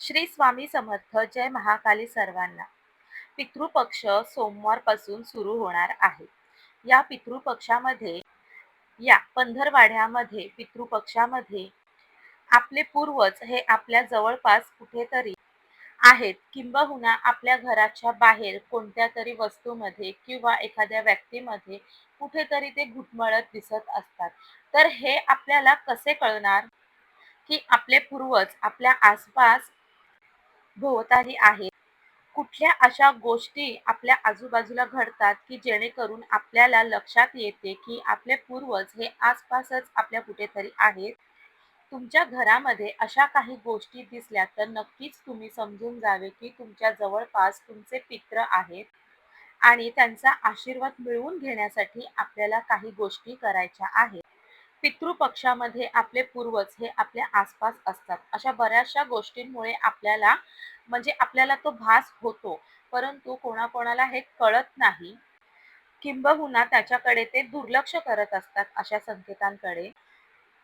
श्री स्वामी समर्थ जय महाकाली सर्वांना. पितृपक्ष सोमवारपासून सुरू होणार आहे. या पितृपक्षामध्ये या पंधरवाड्यामध्ये पितृपक्षामध्ये आपले पूर्वज हे आपल्या जवळपास कुठेतरी आहेत. किंबहुना आपल्या घराच्या बाहेर कोणत्या तरी वस्तूमध्ये किंवा एखाद्या व्यक्तीमध्ये कुठेतरी ते घुटमळत दिसत असतात. तर हे आपल्याला कसे कळणार? की आपले पूर्वज आपल्या आसपास भोवताली आहेत कुठल्या अशा गोष्टी आपल्या आजूबाजूला घडतात की जेणेकरून आपल्याला लक्षात येते की आपले पूर्वज हे आसपासच आपल्या कुठेतरी आहेत? तुमच्या घरामध्ये अशा काही गोष्टी दिसल्या तर नक्कीच तुम्ही समजून जावे की तुमच्या जवळपास तुमचे पित्र आहेत आणि त्यांचा आशीर्वाद मिळवून घेण्यासाठी आपल्याला काही गोष्टी करायच्या आहेत. पितृपक्षामध्ये आपले पूर्वज हे आपल्या आसपास असतात. अशा बऱ्याचशा गोष्टींमुळे आपल्याला म्हणजे आपल्याला तो भास होतो. परंतु कोणाकोणाला हे कळत नाही. किंबहुना त्याच्याकडे ते दुर्लक्ष करत असतात अशा संकेतांकडे.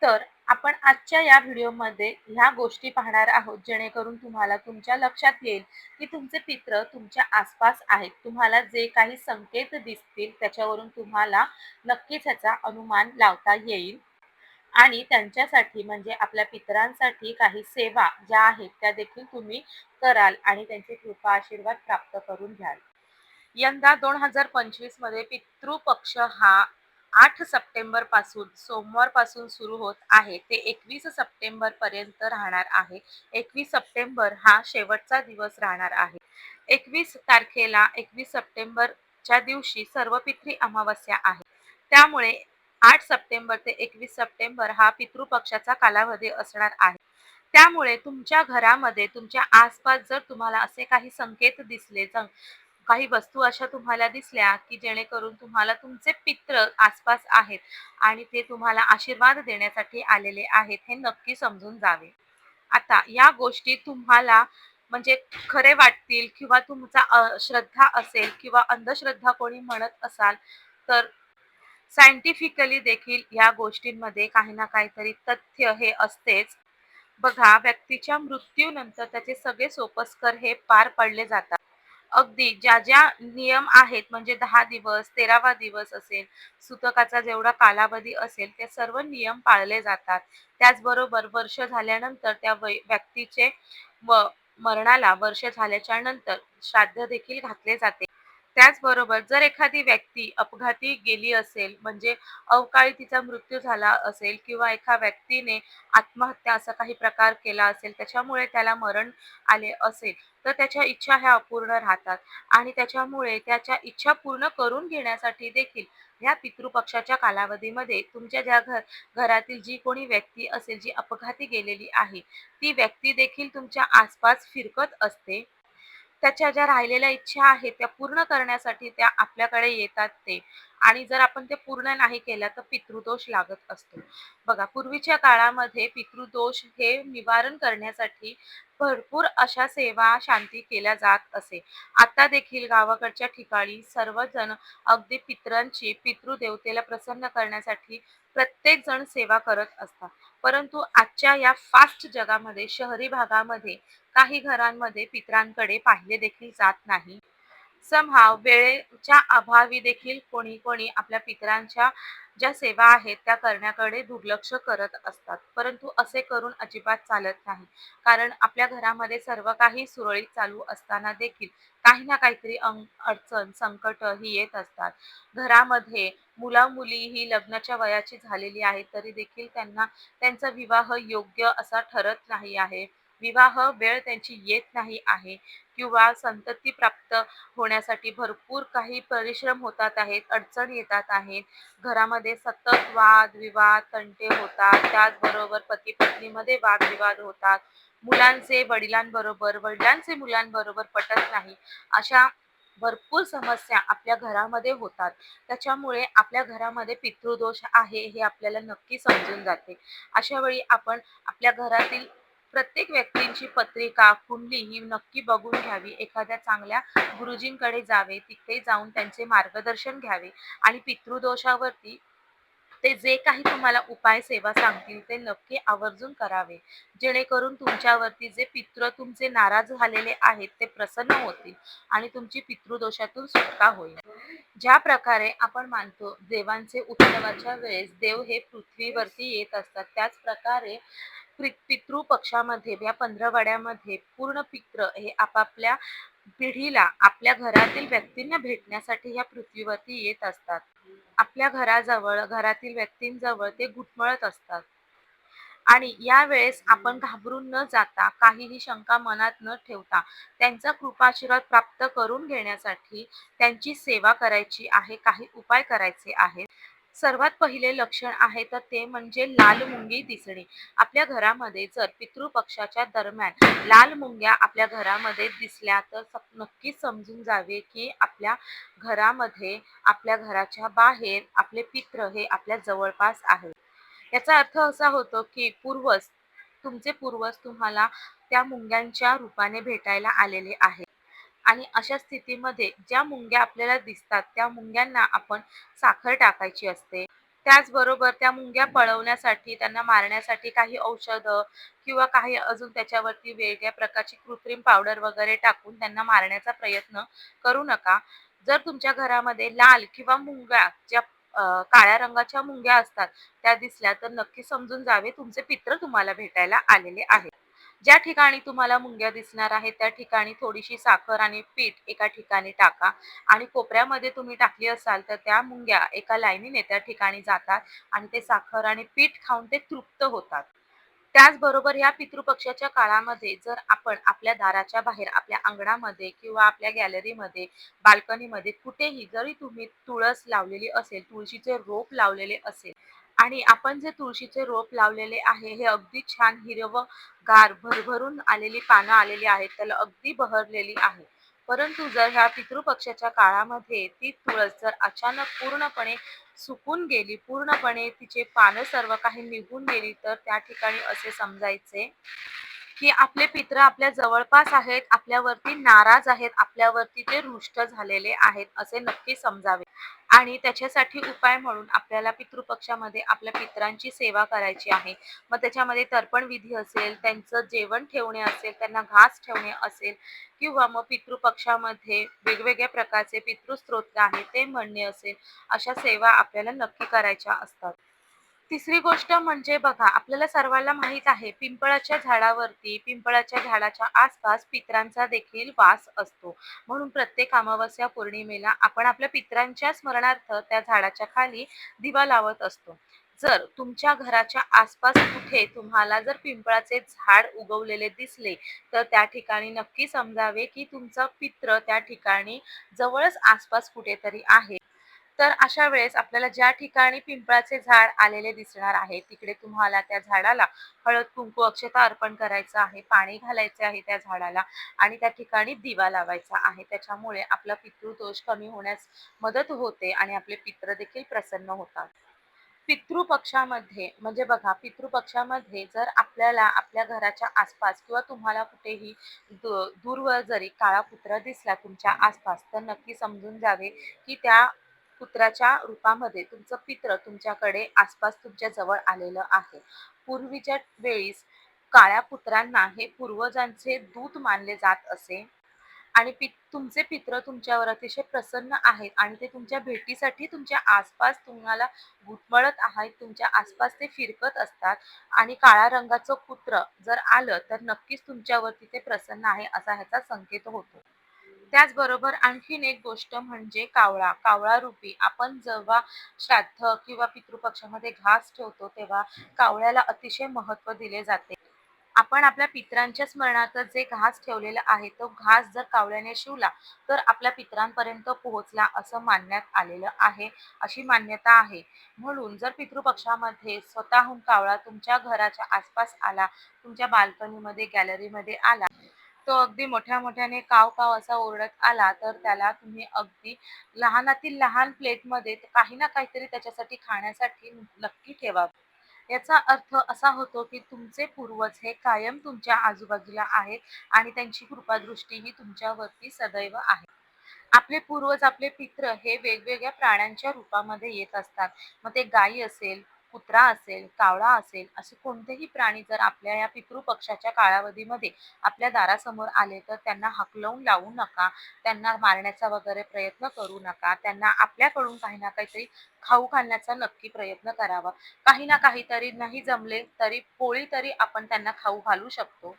तर आपण आजच्या या व्हिडिओमध्ये ह्या गोष्टी पाहणार आहोत जेणेकरून तुम्हाला तुमच्या लक्षात येईल की तुमचे पित्र तुमच्या आसपास आहेत. तुम्हाला जे काही संकेत दिसतील त्याच्यावरून तुम्हाला नक्कीच ह्याचा अनुमान लावता येईल. आणि त्यांच्यासाठी म्हणजे आपल्या पितरांसाठी काही सेवा ज्या आहेत त्या देखील तुम्ही कराल आणि त्यांचे कृपा आशीर्वाद प्राप्त करून घ्याल. यंदा दोन हजार पंचवीसमध्ये पितृपक्ष हा आठ सप्टेंबरपासून सोमवारपासून सुरू होत आहे. ते एकवीस सप्टेंबर पर्यंत राहणार आहे. एकवीस सप्टेंबर हा शेवटचा दिवस राहणार आहे. एकवीस तारखेला एकवीस सप्टेंबरच्या दिवशी सर्वपित्री अमावस्या आहे. त्यामुळे आठ सप्टेंबर ते एकवीस सप्टेंबर हा पितृपक्षाचा कालावधी असणार आहे. त्यामुळे तुमच्या घरामध्ये तुमच्या आसपास जर तुम्हाला असे काही संकेत दिसले काही वस्तू अशा तुम्हाला दिसल्या की जेणेकरून तुम्हाला तुमचे पित्र आसपास आहेत आणि ते तुम्हाला आशीर्वाद देण्यासाठी आलेले आहेत हे नक्की समजून जावे. आता या गोष्टी तुम्हाला म्हणजे खरे वाटतील किंवा तुमचा श्रद्धा असेल किंवा अंधश्रद्धा कोणी म्हणत असाल तर सायंटिफिकली देखील या गोष्टींमध्ये काही ना काहीतरी तथ्य हे असतेच. बघा व्यक्तीच्या मृत्यूनंतर त्याचे सगळे सोपस्कर हे पार पडले जातात. अगदी ज्या ज्या नियम आहेत म्हणजे दहा दिवस तेरावा दिवस असेल सुतकाचा जेवढा कालावधी असेल ते सर्व नियम पाळले जातात. त्याचबरोबर वर्ष झाल्यानंतर त्या व्यक्तीचे व मरणाला वर्ष झाल्याच्यानंतर श्राद्ध देखील घातले जाते. त्याचबरोबर जर एखादी व्यक्ती अपघाती गेली असेल म्हणजे अवकाळी तिचा मृत्यू झाला असेल किंवा एका व्यक्तीने आत्महत्या असा काही प्रकार केला असेल त्याच्यामुळे त्याला मरण आले असेल तर त्याच्या इच्छा ह्या अपूर्ण राहतात. आणि त्याच्यामुळे त्याच्या इच्छा पूर्ण करून घेण्यासाठी देखील ह्या पितृपक्षाच्या कालावधीमध्ये तुमच्या ज्या घर घरातील जी कोणी व्यक्ती असेल जी अपघाती गेलेली आहे ती व्यक्ती देखील तुमच्या आसपास फिरकत असते. त्याच्या ज्या राहिलेल्या इच्छा आहेत त्या पूर्ण करण्यासाठी त्या आपल्याकडे येतात ते. आणि जर आपण ते पूर्ण नाही केलं तर पितृदोष लागत असतो. बघा पूर्वीच्या काळामध्ये पितृदोष हे निवारण करण्यासाठी भरपूर अशा सेवा शांती केल्या जात असे. आता देखील गावाकडच्या ठिकाणी सर्वजण अगदी पितरांची पितृदेवतेला प्रसन्न करण्यासाठी प्रत्येक जण सेवा करत असतात. परंतु आजच्या या फास्ट जगामध्ये शहरी भागामध्ये काही घरांमध्ये पित्रांकडे पाहिले देखील जात नाही. समहाव वेळेच्या अभावी देखील कोणी कोणी आपल्या पितरांच्या ज्या सेवा आहेत त्या करण्याकडे दुर्लक्ष करत असतात. परंतु असे करून अजिबात चालत नाही. कारण आपल्या घरामध्ये सर्व काही सुरळीत चालू असताना देखील काही ना काहीतरी अडचण संकट ही येत असतात. घरामध्ये मुला मुली ही लग्नाच्या वयाची झालेली आहे तरी देखील त्यांना त्यांचा विवाह योग्य असा ठरत नाही आहे. विवाह वेळ त्यांची येत नाही आहे किंवा संतती प्राप्त होण्यासाठी भरपूर काही परिश्रम होतात आहेत अडचण येतात आहेत. घरामध्ये सतत वाद विवाद तंटे होतात. त्याचबरोबर पती पत्नीमध्ये वादविवाद होतात. मुलांचे वडिलांबरोबर वडिलांचे मुलांबरोबर पटत नाही. अशा भरपूर समस्या आपल्या घरामध्ये होतात. त्याच्यामुळे आपल्या घरामध्ये पितृदोष आहे हे आपल्याला नक्की समजून जाते. अशा वेळी आपण आपल्या घरातील प्रत्येक व्यक्तींची पत्रिका कुंडली ही नक्की बघून घ्यावी. एखाद्या चांगल्या गुरुजींकडे जावे तिथे जाऊन त्यांचे मार्गदर्शन घ्यावे. आणि पितृदोषावरती ते जे काही तुम्हाला उपाय सेवा सांगतील ते नक्की आवर्जून करावे. जेणेकरून तुमच्यावरती जे पित्र तुमचे नाराज झालेले आहेत ते प्रसन्न होतील आणि तुमची पितृदोषातून सुटका होईल. ज्या प्रकारे आपण मानतो देवांचे उत्सवाच्या वेळेस देव हे पृथ्वीवरती येत असतात त्याच प्रकारे पितृ पक्षामध्ये या पंधरवड्यामध्ये पूर्ण पित्र हे आपापल्या पिढीला आपल्या घरातील व्यक्तींना भेटण्यासाठी या पृथ्वीवरती येत असतात. आपल्या घराजवळ घरातील व्यक्तींजवळ ते घुटमळत असतात. आणि यावेळेस आपण घाबरून न जाता काहीही शंका मनात न ठेवता त्यांचा कृपाशीर्वाद प्राप्त करून घेण्यासाठी त्यांची सेवा करायची आहे काही उपाय करायचे आहेत. सर्वात पहिले लक्षण आहे तर ते म्हणजे लाल मुंगी दिसणे. आपल्या घरामध्ये जर पितृपक्षाच्या दरम्यान लाल मुंग्या आपल्या घरामध्ये दिसल्या तर नक्कीच समजून जावे की आपल्या घरामध्ये आपल्या घराच्या बाहेर आपले पित्र हे आपल्या जवळपास आहेत. याचा अर्थ असा होतो की पूर्वज तुमचे पूर्वज तुम्हाला त्या मुंग्यांच्या रूपाने भेटायला आलेले आहे आणि अशा स्थितीमध्ये ज्या मुंग्या आपल्याला दिसतात त्या मुंग्यांना आपण साखर टाकायची असते. त्याचबरोबर त्या मुंग्या पळवण्यासाठी त्यांना मारण्यासाठी काही औषधं किंवा काही अजून त्याच्यावरती वेगळ्या प्रकारची कृत्रिम पावडर वगैरे टाकून त्यांना मारण्याचा प्रयत्न करू नका. जर तुमच्या घरामध्ये लाल किंवा मुंग्या ज्या काळ्या रंगाच्या मुंग्या असतात त्या दिसल्या तर नक्की समजून जावे. तुमचे पित्र तुम्हाला भेटायला आलेले आहेत. ज्या ठिकाणी तुम्हाला मुंग्या दिसणार आहेत त्या ठिकाणी थोडीशी साखर आणि पीठ एका ठिकाणी टाका आणि कोपऱ्यामध्ये तुम्ही टाकली असाल तर त्या मुंग्या एका लाईनीने त्या ठिकाणी जातात आणि ते साखर आणि पीठ खाऊन ते तृप्त होतात. त्याचबरोबर या पितृपक्षाच्या काळामध्ये जर आपण आपल्या दाराच्या बाहेर आपल्या अंगणामध्ये किंवा आपल्या गॅलरीमध्ये बाल्कनीमध्ये कुठेही जरी तुम्ही तुळस लावलेली असेल तुळशीचे रोप लावलेले असेल आणि आपण जे तुळशीचे रोप लावलेले आहे हे अगदी छान हिरवगार भरभरून आलेली पानं आलेली आहेत त्याला अगदी बहरलेली आहे. परंतु जर ह्या पितृपक्षाच्या काळामध्ये ती तुळस जर अचानक पूर्णपणे सुकून गेली पूर्णपणे तिचे पानं सर्व काही निघून गेली तर त्या ठिकाणी असे समजायचे की आपले पित्र आपल्या जवळपास आहेत आपल्यावरती नाराज आहेत आपल्यावरती ते रुष्ट झालेले आहेत असे नक्की समजावे. आणि त्याच्यासाठी उपाय म्हणून आपल्याला पितृपक्षामध्ये आपल्या पित्रांची सेवा करायची आहे. मग त्याच्यामध्ये तर्पण विधी असेल त्यांचं जेवण ठेवणे असेल त्यांना घास ठेवणे असेल किंवा मग पितृपक्षामध्ये वेगवेगळ्या प्रकारचे पितृस्त्रोत आहेत ते म्हणणे असेल अशा सेवा आपल्याला नक्की करायच्या असतात. तिसरी गोष्ट म्हणजे बघा आपल्याला सर्वांना माहीत आहे पिंपळाच्या झाडावरती पिंपळाच्या झाडाच्या आसपास पित्रांचा देखील वास असतो. म्हणून प्रत्येक अमावस्या पौर्णिमेला आपण आपल्या पित्रांच्या स्मरणार्थ त्या झाडाच्या खाली दिवा लावत असतो. जर तुमच्या घराच्या आसपास कुठे तुम्हाला जर पिंपळाचे झाड उगवलेले दिसले तर त्या ठिकाणी नक्की समजावे की तुमचं पित्र त्या ठिकाणी जवळच आसपास कुठेतरी आहे. तर अशा वेळेस आपल्याला ज्या ठिकाणी पिंपळाचे झाड आलेले दिसणार आहे तिकडे तुम्हाला त्या झाडाला हळद कुंकू अक्षता अर्पण करायचं आहे पाणी घालायचे आहे त्या झाडाला आणि त्या ठिकाणी दिवा लावायचा आहे. त्याच्यामुळे आपला पितृदोष कमी होण्यास मदत होते आणि आपले पित्र देखील प्रसन्न होतात. पितृपक्षामध्ये म्हणजे बघा पितृपक्षामध्ये जर आपल्याला आपल्या घराच्या आसपास किंवा तुम्हाला कुठेही दूरवर जरी काळा कुत्रा दिसला तुमच्या आसपास तर नक्की समजून जावे की त्या पुत्राच्या रूपामध्ये तुमचं पित्र तुमच्याकडे आसपास तुमच्या जवळ आलेलं आहे. पूर्वीच्या वेळीस काळ्या पुत्रांना हे पूर्वजांचे दूत मानले जात असे. आणि पि तुमचे पित्र तुमच्यावर अतिशय प्रसन्न आहेत आणि ते तुमच्या भेटीसाठी तुमच्या आसपास तुम्हाला घुटमळत आहेत तुमच्या आसपास ते फिरकत असतात. आणि काळ्या रंगाचं कुत्र जर आलं तर नक्कीच तुमच्यावरती ते प्रसन्न आहे असा ह्याचा संकेत होतो. त्याचबरोबर आणखीन एक गोष्ट म्हणजे कावळा. कावळा रूपी आपण जेव्हा श्राद्ध किंवा पितृपक्षामध्ये घास ठेवतो तेव्हा कावळ्याला अतिशय महत्त्व दिले जाते. आपण आपल्या पित्रांच्या स्मरणार्थ जे घास ठेवलेला आहे तो घास जर कावळ्याने शिवला तर आपल्या पित्रांपर्यंत पोहोचला असं मानण्यात आलेलं आहे अशी मान्यता आहे. म्हणून जर पितृपक्षामध्ये स्वतःहून कावळा तुमच्या घराच्या आसपास आला तुमच्या बाल्कनीमध्ये गॅलरीमध्ये आला तो अगदी मोठ्या मोठ्याने काव काव असा ओरडत आला तर त्याला तुम्ही अगदी लहानातील लहान प्लेटमध्ये काही ना काहीतरी त्याच्यासाठी खाण्यासाठी नक्की ठेवा. याचा अर्थ असा होतो की तुमचे पूर्वज हे कायम तुमच्या आजूबाजूला आहेत आणि त्यांची कृपादृष्टी ही तुमच्यावरती सदैव आहे. आपले पूर्वज आपले पित्र हे वेगवेगळ्या प्राण्यांच्या रूपामध्ये येत असतात. मग ते गायी असेल कुत्रा असेल कावळा असेल असे कोणतेही प्राणी जर आपल्या या पितृ पक्षाच्या कालावधीमध्ये आपल्या दारासमोर आले तर त्यांना हकलवून लावू नका त्यांना मारण्याचा वगैरे प्रयत्न करू नका त्यांना आपल्याकडून काही ना काहीतरी खाऊ घालण्याचा नक्की प्रयत्न करावा. काही ना काहीतरी नाही जमले तरी पोळी तरी आपण त्यांना खाऊ घालू शकतो.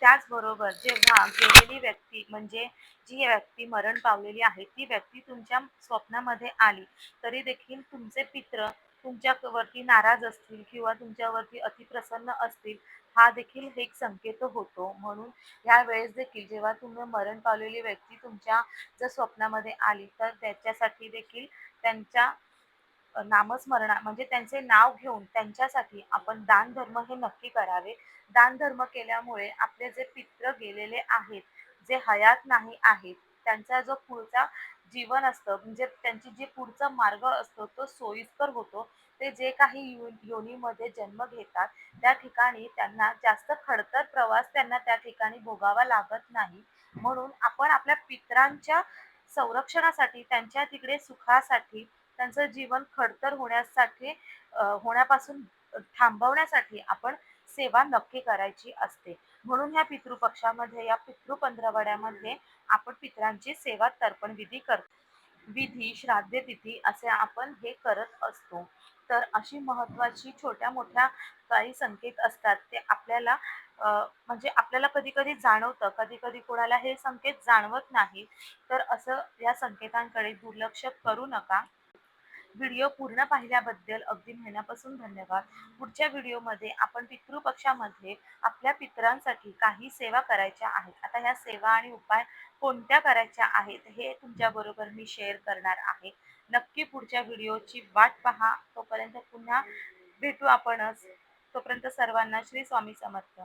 त्याचबरोबर जेव्हा गेलेली व्यक्ती म्हणजे जी व्यक्ती मरण पावलेली आहे ती व्यक्ती तुमच्या स्वप्नामध्ये आली तरी देखील तुमचे पित्र तुमच्यावरती नाराज असतील किंवा तुमच्यावरती अतिप्रसन्न असतील हा देखील एक संकेत होतो. म्हणून ह्या वेळेस देखील जेव्हा तुम्ही मरण पावलेली व्यक्ती तुमच्या जर स्वप्नामध्ये आली तर त्याच्यासाठी देखील त्यांच्या नामस्मरणा म्हणजे त्यांचे नाव घेऊन त्यांच्यासाठी आपण दान धर्म हे नक्की करावे. दान धर्म केल्यामुळे आपले जे पित्र गेलेले आहेत जे हयात नाही आहेत त्यांचा जो पुढचा जीवन असतं. म्हणजे त्यांची जे पुढचा मार्ग असतो तो सोयीस्कर होतो. ते जे काही यो योनीमध्ये जन्म घेतात त्या ठिकाणी त्यांना जास्त खडतर प्रवास त्यांना त्या ठिकाणी भोगावा लागत नाही. म्हणून आपण आपल्या पित्रांच्या संरक्षणासाठी त्यांच्या तिकडे सुखासाठी त्यांचं जीवन खडतर होण्यासाठी होण्यापासून थांबवण्यासाठी आपण सेवा नक्की करायची असते. म्हणून ह्या पितृपक्षामध्ये या पितृ पंधरवड्यामध्ये आपण पितरांची सेवा तर्पण विधी करतो विधी श्राद्ध तिथी असे आपण हे करत असतो. तर अशी महत्वाची छोट्या मोठ्या काही संकेत असतात ते आपल्याला म्हणजे आपल्याला कधी कधी जाणवतं. कधी कधी कोणाला हे संकेत जाणवत नाही. तर असं या संकेतांकडे दुर्लक्ष करू नका. व्हिडिओ पूर्ण पाहिल्याबद्दल अगदी मनापासून धन्यवाद. पुढच्या व्हिडिओमध्ये आपण पितृपक्षामध्ये आपल्या पितरांसाठी काही सेवा करायच्या आहेत. आता ह्या सेवा आणि उपाय कोणत्या करायच्या आहेत हे तुमच्याबरोबर मी शेअर करणार आहे. नक्की पुढच्या व्हिडिओची वाट पहा. तोपर्यंत पुन्हा भेटू आपणच. तोपर्यंत सर्वांना श्री स्वामी समर्थ.